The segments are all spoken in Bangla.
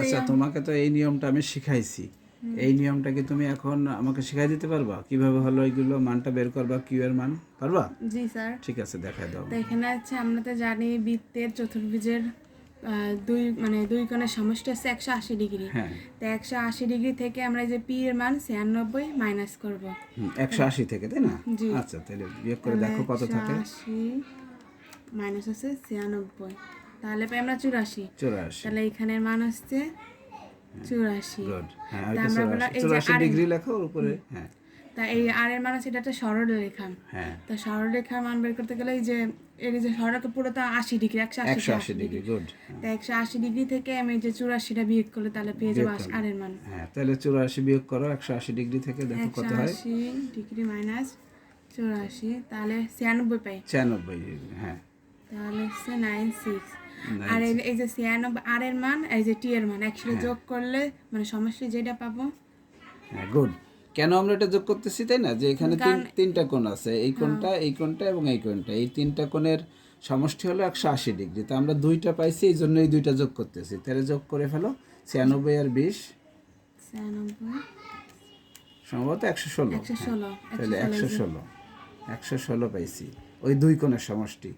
আচ্ছা তোমাকে তো এই নিয়মটা আমি শিখাইছি। এই নিয়মটা কি তুমি এখন আমাকে শিখাই দিতে পারবা? কীভাবে হলো এইগুলো মানটা বের করবা কিউ এর মান? পারবা? জি স্যার। ঠিক আছে দেখাই দাও। তো এখানে আছে আমরা তো জানি বৃত্তের চতুর্ভুজের দুই মানে দুই কোণের সমষ্টি হচ্ছে একশো আশি ডিগ্রি। হ্যাঁ। তো একশো আশি ডিগ্রি থেকে আমরা এই যে পি এর মান ছিয়ানব্বই মাইনাস করব। একশো আশি থেকে তাই না? জি। আচ্ছা তাহলে বিয়োগ করে দেখো কত থাকে। আশি মাইনাস হচ্ছে ছিয়ানব্বই। তাহলে পাই আমরা চুরাশি। চুরাশি। তাহলে এখানের মান হচ্ছে চুরাশি। হ্যাঁ চুরাশি। ডিগ্রি লেখো ওর উপরে হ্যাঁ। তা এই আর এর মান আছে এটা একটা সরলরেখা। হ্যাঁ। তা সরলরেখার মান বের করতে গেলে এই যে এর যে সরলরেখা পুরো তো আশি ডিগ্রি একশো আশি ডিগ্রি। গুড তা একশো আশি ডিগ্রি থেকে আমি যে চুরাশিটা বিয়োগ করলে তাহলে পেয়ে যাব আর এর মান। হ্যাঁ তাহলে চুরাশি বিয়োগ করো একশো আশি ডিগ্রি থেকে দেখো কত হয়। আশি ডিগ্রি মাইনাস চুরাশি তাহলে ছিয়ানব্বই পাই। ছিয়ানব্বই হ্যাঁ। তাহলে হচ্ছে নাইন সিক্স। আর এই- যে ছিয়ানব্বই আর এর মান এই যে টি এর মান একসাথে যোগ করলে মানে সমষ্টি যেটা পাবো। হ্যাঁ গুড কেন আমরা এটা যোগ করতেছি তাই না? যে এখানে তিন তিনটা কোণ আছে এই কোণটা এই কোণটা এবং এই কোণটা। এই তিনটা কোণের সমষ্টি হলো একশো আশি ডিগ্রি। তো আমরা দুইটা পাইছি এই জন্য এই দুইটা যোগ করতেছি। তাহলে যোগ করে ফেলো ছিয়ানব্বই আর বিশ। সম্ভবত একশো ষোলো। একশো ষোলো তাহলে একশো ষোলো। একশো ষোলো পাইছি। ওই দুই কোণের সমষ্টি।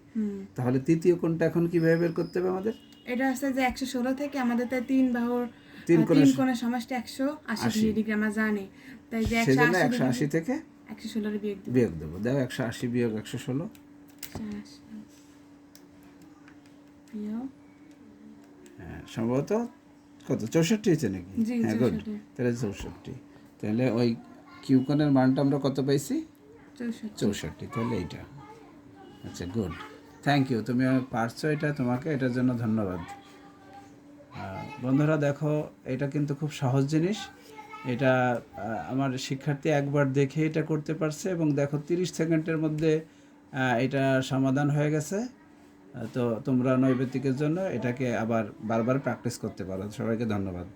তাহলে তৃতীয় কোণটা এখন কীভাবে বের করতে হবে আমাদের? এটা হচ্ছে যে একশো ষোলো থেকে আমাদের তো তিন বাহুর তিন কোণের সমষ্টি একশো আশি ডিগ্রি আমরা জানি। তাই যে একশো আশি থেকে একশো ষোলোর বিয়োগ দিব। বিয়োগ দেবো। দেখো একশো আশি বিয়োগ একশো ষোলো। হ্যাঁ সম্ভবত কত? চৌষট্টি হয়েছে নাকি? হ্যাঁ গুড তাহলে চৌষট্টি। তাহলে ওই কিউকনের মানটা আমরা কত পাইছি? চৌষট্টি। তাহলে এইটা। আচ্ছা গুড থ্যাংক ইউ তুমি পারছ এটা তোমাকে, এটার জন্য ধন্যবাদ। বন্ধুরা দেখো, এটা কিন্তু খুব সহজ জিনিস। এটা আমার শিক্ষার্থী একবার দেখে এটা করতে পারছে এবং দেখো তিরিশ সেকেন্ডের মধ্যে এটা সমাধান হয়ে গেছে। তো তোমরা নৈবেতিকের জন্য এটাকে আবার বারবার প্র্যাকটিস করতে পারো। সবাইকে ধন্যবাদ।